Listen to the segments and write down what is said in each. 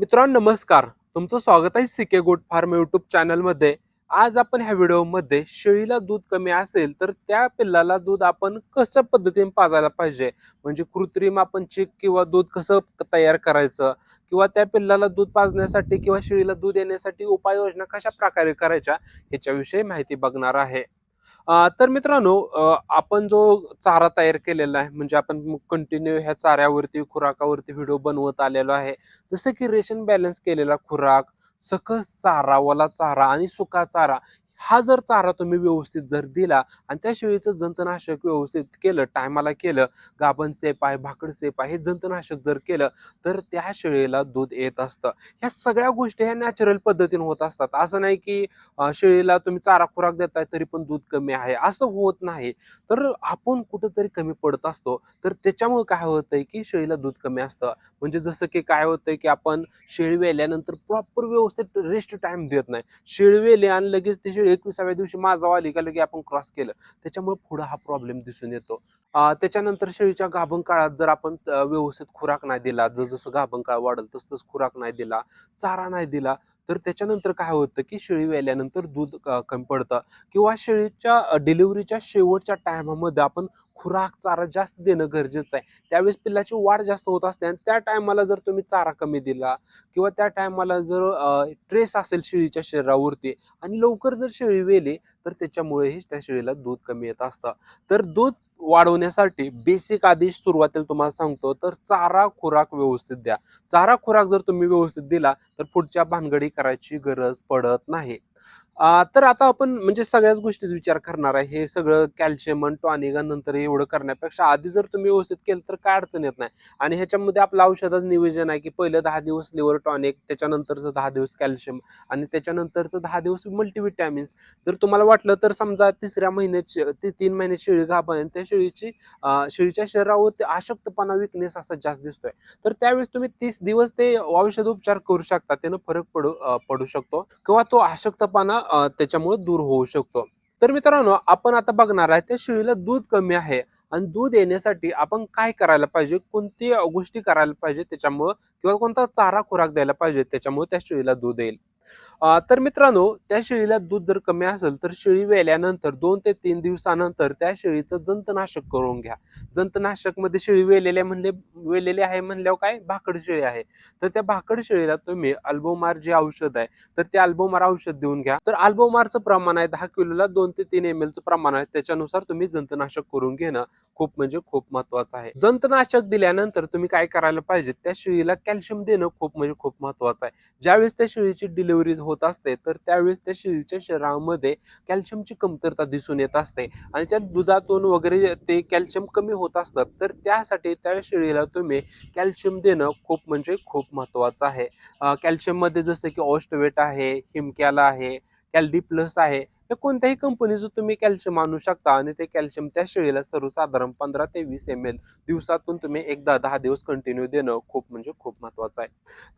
मित्रांनो नमस्कार. तुमचं स्वागत आहे सिके गोट फार्म युट्यूब चॅनलमध्ये आज आपण ह्या व्हिडिओमध्ये शेळीला दूध कमी असेल तर त्या पिल्लाला दूध आपण कसं पद्धतीने पाजायला पाहिजे? म्हणजे कृत्रिम आपण चिक किंवा दूध कसं तयार करायचं? किंवा त्या पिल्लाला दूध पाजण्यासाठी किंवा शेळीला दूध येण्यासाठी उपाययोजना कशा प्रकारे करायच्या? ह्याच्याविषयी माहिती बघणार आहे. तर मित्रांनो आपण जो चारा तयार केलेला आहे म्हणजे आपण कंटिन्यू ह्या चाऱ्यावरती खुराकावरती व्हिडिओ बनवत आलेलो आहे. जसं की रेशन बॅलन्स केलेला खुराक सकस चारा वला चारा आणि सुका चारा हा जर चारा तुम्ही व्यवस्थित जर दिला आणि त्या शेळीचं जंतनाशक व्यवस्थित केलं टायमाला केलं गाभण सेप आहे भाकड सेप आहे हे जंतनाशक जर केलं तर त्या शेळीला दूध येत असतं. ह्या सगळ्या गोष्टी ह्या नॅचरल पद्धतीने होत असतात. असं नाही की शेळीला तुम्ही चारा खुराक देताय तरी पण दूध कमी आहे. असं होत नाही. तर आपण कुठंतरी कमी पडत असतो. तर त्याच्यामुळे काय होतंय की शेळीला दूध कमी असतं. म्हणजे जसं की काय होतंय की आपण शेळी वेल्यानंतर प्रॉपर व्यवस्थित रेस्ट टाइम देत नाही. शेळी वेले आणि लगेच ते शेळी एकविसाव्या दिवशी माझा वाली का लगे आपण क्रॉस केलं. त्याच्यामुळे पुढं हा प्रॉब्लेम दिसून येतो. त्याच्यानंतर शेळीच्या गाभण काळात जर आपण व्यवस्थित खुराक नाही दिला जसं गाभण काळ वाढल तस तस खुराक नाही दिला चारा नाही दिला तर त्याच्यानंतर काय होतं की शेळी वेल्यानंतर दूध कमी पडतं. किंवा शेळीच्या डिलिव्हरीच्या शेवटच्या टायमामध्ये आपण खुराक चारा जास्त देणं गरजेचं आहे. त्यावेळेस पिल्लाची वाढ जास्त होत असते आणि त्या टायमाला जर तुम्ही चारा कमी दिला किंवा त्या टायमाला जर ट्रेस असेल शेळीच्या शरीरावरती आणि लवकर जर शेळी वेली तर त्याच्यामुळेही त्या शेळीला दूध कमी येत असतं. तर दूध वाढवण्यासाठी बेसिक आदेश सुरुवातीला तुम्हाला सांगतो तर चारा खुराक व्यवस्थित द्या. चारा खुराक जर तुम्ही व्यवस्थित दिला तर पुढच्या भानगडी करायची गरज पडत नाही. तर आता आपण म्हणजे सगळ्याच गोष्टीत विचार करणार आहे. हे सगळं कॅल्शियम आणि टॉनिक नंतर एवढं करण्यापेक्षा आधी जर तुम्ही व्यवस्थित केलं तर काय अडचण येत नाही. आणि ह्याच्यामध्ये आपलं औषधाचं नियोजन आहे की पहिलं दहा दिवस लिव्हर टॉनिक त्याच्यानंतरचं दहा दिवस कॅल्शियम आणि त्याच्यानंतरचं दहा दिवस मल्टीविटॅमिन्स जर तुम्हाला वाटलं तर समजा तिसऱ्या महिन्यात तीन महिने शेळी घाबर त्या शेळीची शेळीच्या शरीरावर ते अशक्तपणा विकनेस असा जास्त दिसतोय. तर त्यावेळेस तुम्ही तीस दिवस ते औषध उपचार करू शकता. त्यानं फरक पडू पडू शकतो. किंवा तो अशक्तपणा मोठेपणा त्याच्यामुळे दूर होऊ शकतो. तर मित्रांनो आपण आता बघणार आहे त्या शेळीला दूध कमी आहे आणि दूध येण्यासाठी आपण काय करायला पाहिजे? कोणती गोष्टी करायला पाहिजे त्याच्यामुळं? किंवा कोणता चारा खुराक द्यायला पाहिजे त्याच्यामुळे त्या शेळीला दूध येईल? तर मित्रांनो त्या शेळीला दूध जर कमी असेल तर शेळी वेल्यानंतर दोन ते तीन दिवसानंतर त्या शेळीचं जंतनाशक करून घ्या. जंतनाशकमध्ये शेळी वेलेल्या म्हणले वेलेले आहे म्हणल्यावर काय? भाकड शेळी आहे. तर त्या भाकड शेळीला तुम्ही अल्बोमार जे औषध आहे तर ते अल्बोमार औषध देऊन घ्या. तर अल्बोमारचं प्रमाण आहे दहा किलोला दोन ते तीन एम एलचं प्रमाण आहे. त्याच्यानुसार तुम्ही जंतनाशक करून घेणं खूप म्हणजे खूप महत्वाचं आहे. जंतनाशक दिल्यानंतर तुम्ही काय करायला पाहिजे? त्या शेळीला कॅल्शियम देणं खूप म्हणजे खूप महत्वाचं आहे. ज्यावेळेस त्या शेळीची डिलिव्हरी होत असते तर त्यावेळेस त्या शेळीच्या शरीरामध्ये कॅल्शियमची कमतरता दिसून येत असते. आणि त्या दुधातून वगैरे ते कॅल्शियम कमी होत असतं तर त्यासाठी त्या शेळीला तुम्ही कॅल्शियम देणं खूप म्हणजे खूप महत्त्वाचं आहे. कॅल्शियममध्ये जसं की ऑस्टवेट आहे हिमक्याला आहे कॅल्डी प्लस आहे हे कोणत्याही कंपनीचं तुम्ही कॅल्शियम आणू शकता आणि ते कॅल्शियम त्या शेळीला सर्वसाधारण पंधरा ते वीस एम एल दिवसातून तुम्ही एकदा दहा दिवस कंटिन्यू देणं खूप म्हणजे खूप महत्वाचं आहे.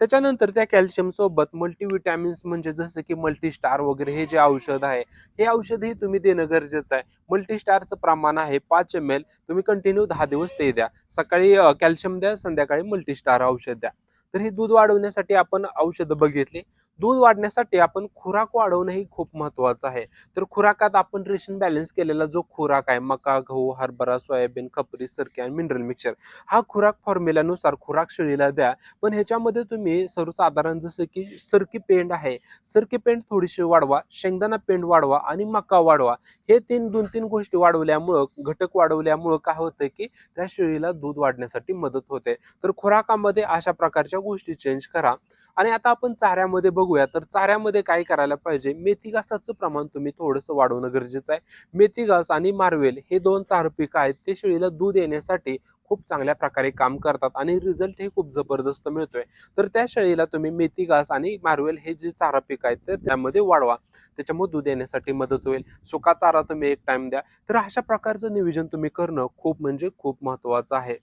त्याच्यानंतर त्या कॅल्शियम सोबत मल्टीविटॅमिन्स म्हणजे जसं की मल्टीस्टार वगैरे हे जे औषध आहे हे औषधही तुम्ही देणं गरजेचं आहे. मल्टीस्टारचं प्रमाण आहे पाच एम एल तुम्ही कंटिन्यू दहा दिवस ते द्या. सकाळी कॅल्शियम द्या संध्याकाळी मल्टीस्टार औषध द्या. तर हे दूध वाढवण्यासाठी आपण औषधं बघितली. दूध वाढण्यासाठी आपण खुराक वाढवणं ही खूप महत्वाचं आहे. तर खुराकात आपण रेशन बॅलन्स केलेला जो खुराक आहे मका गहू हरभरा सोयाबीन खपरी सरकी आणि मिनरल मिक्सर हा खुराक फॉर्म्युल्यानुसार खुराक शेळीला द्या. पण ह्याच्यामध्ये तुम्ही सर्वसाधारण जसं की सरकी पेंड आहे सरकी पेंड थोडीशी वाढवा शेंगदाणा पेंड वाढवा आणि मका वाढवा. हे तीन दोन तीन गोष्टी वाढवल्यामुळं घटक वाढवल्यामुळं काय होतं की त्या शेळीला दूध वाढण्यासाठी मदत होते. तर खुराकामध्ये अशा प्रकारच्या गोष्टी चेंज करा. आणि आता आपण चाऱ्यामध्ये बघू बघूया. तर चाऱ्यामध्ये काय करायला पाहिजे? मेथी घासाचं प्रमाण तुम्ही थोडंसं वाढवणं गरजेचं आहे. मेथी घास आणि मार्वेल हे दोन चार पिकं आहेत. ते शेळीला दूध येण्यासाठी खूप चांगल्या प्रकारे काम करतात आणि रिझल्ट हे खूप जबरदस्त मिळतोय. तर त्या शेळीला तुम्ही मेथी घास आणि मार्वेल हे जे चारा पीक आहेत तर त्यामध्ये वाढवा. त्याच्यामुळे दूध येण्यासाठी मदत होईल. सुका चारा तुम्ही एक टाइम द्या. तर अशा प्रकारचं नियोजन तुम्ही करणं खूप म्हणजे खूप महत्वाचं आहे.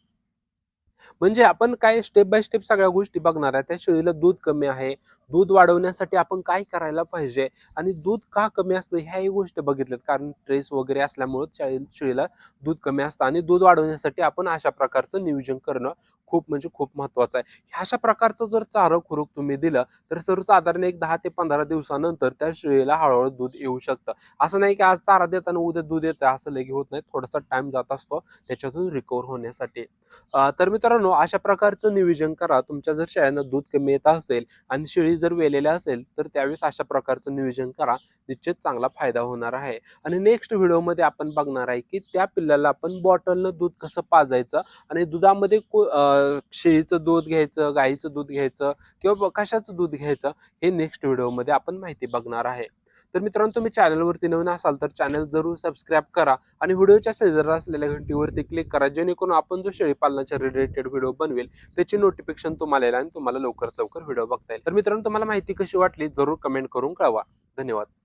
म्हणजे आपण काय स्टेप बाय स्टेप सगळ्या गोष्टी बघणार आहे. त्या शेळीला दूध कमी आहे. दूध वाढवण्यासाठी आपण काय करायला पाहिजे आणि दूध का कमी असतं ह्याही गोष्टी बघितल्यात. कारण ट्रेस वगैरे असल्यामुळे शेळीला दूध कमी असतं आणि दूध वाढवण्यासाठी आपण अशा प्रकारचं नियोजन करणं खूप म्हणजे खूप महत्वाचं आहे. अशा प्रकारचं जर चारं खुरूक तुम्ही दिलं तर सर्वसाधारण एक दहा ते पंधरा दिवसानंतर त्या शेळीला हळूहळू दूध येऊ शकतं. असं नाही की आज चारा देताना उद्या दूध येतं असं लगे होत नाही. थोडासा टाइम जात असतो त्याच्यातून रिकवर होण्यासाठी. तर मी मित्रांनो अशा प्रकारचं नियोजन करा. तुमच्या जर शेळ्यांना दूध कमी येत असेल आणि शेळी जर वेलेल्या असेल तर त्यावेळेस अशा प्रकारचं नियोजन करा. निश्चित चांगला फायदा होणार आहे. आणि नेक्स्ट व्हिडिओमध्ये आपण बघणार आहे की त्या पिल्लाला आपण बॉटलनं दूध कसं पाजायचं आणि दुधामध्ये को- शेळीचं दूध घ्यायचं गाईचं दूध घ्यायचं किंवा कशाचं दूध घ्यायचं हे नेक्स्ट व्हिडिओमध्ये आपण माहिती बघणार आहे. तर मित्रांनो तुम्ही चॅनलवरती नवीन असाल तर चॅनल जरूर सबस्क्राईब करा आणि व्हिडिओच्या शेजारी असलेल्या घंटीवरती क्लिक करा जेणेकरून आपण जो शेळीपालनाच्या रिलेटेड व्हिडिओ बनवेल त्याची नोटिफिकेशन तुम्हाला येईल आणि तुम्हाला लवकरात लवकर व्हिडिओ बघता येईल. तर मित्रांनो तुम्हाला माहिती कशी वाटली? जरूर कमेंट करून कळवा. धन्यवाद.